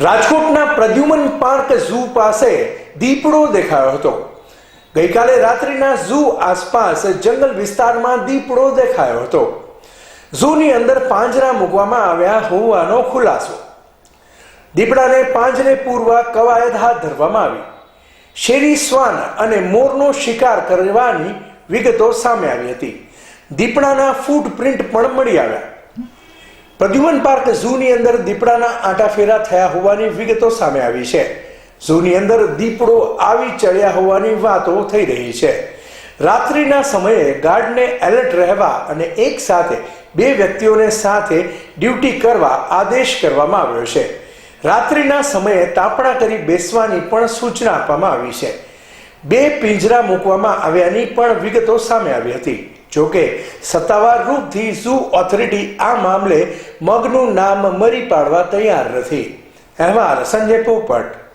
રાજકોટના Pradyuman park zoo પાસે દીપડો દેખાયો હતો. ગઈકાલે રાત્રિના ઝૂ આસપાસ જંગલ વિસ્તારમાં દીપડો દેખાયો હતો. ઝૂની અંદર પાંજરા મૂકવામાં આવ્યા હોવાનો ખુલાસો. દીપડાને પાંજરે પૂરવા કવાયત હાથ ધરવામાં આવી. શેરી શ્વાન અને મોરનો શિકાર કરવાની વિગતો સામે આવી હતી. દીપડાના ફૂટપ્રિન્ટ પણ મળી આવ્યા. પ્રદ્યુમન પાર્ક ઝૂની અંદર દીપડાના આંટાફેરા થયા હોવાની વિગતો સામે આવી છે. ઝૂની અંદર દીપડો આવી ચડ્યા હોવાની વાતો થઈ રહી છે. રાત્રિના સમયે ગાર્ડને એલર્ટ રહેવા અને એક સાથે બે વ્યક્તિઓને સાથે ડ્યુટી કરવા આદેશ કરવામાં આવ્યો છે. રાત્રિના સમયે તાપણા કરી બેસવાની પણ સૂચના આપવામાં આવી છે. બે પિંજરા મૂકવામાં આવ્યાની પણ વિગતો સામે આવી હતી. જોકે, સત્તાવાર રૂપથી ઝૂ ઓથોરિટી આ મામલે મગનું નામ મરી પાડવા તૈયાર નથી. અહેવાલ સંજય પોપટ.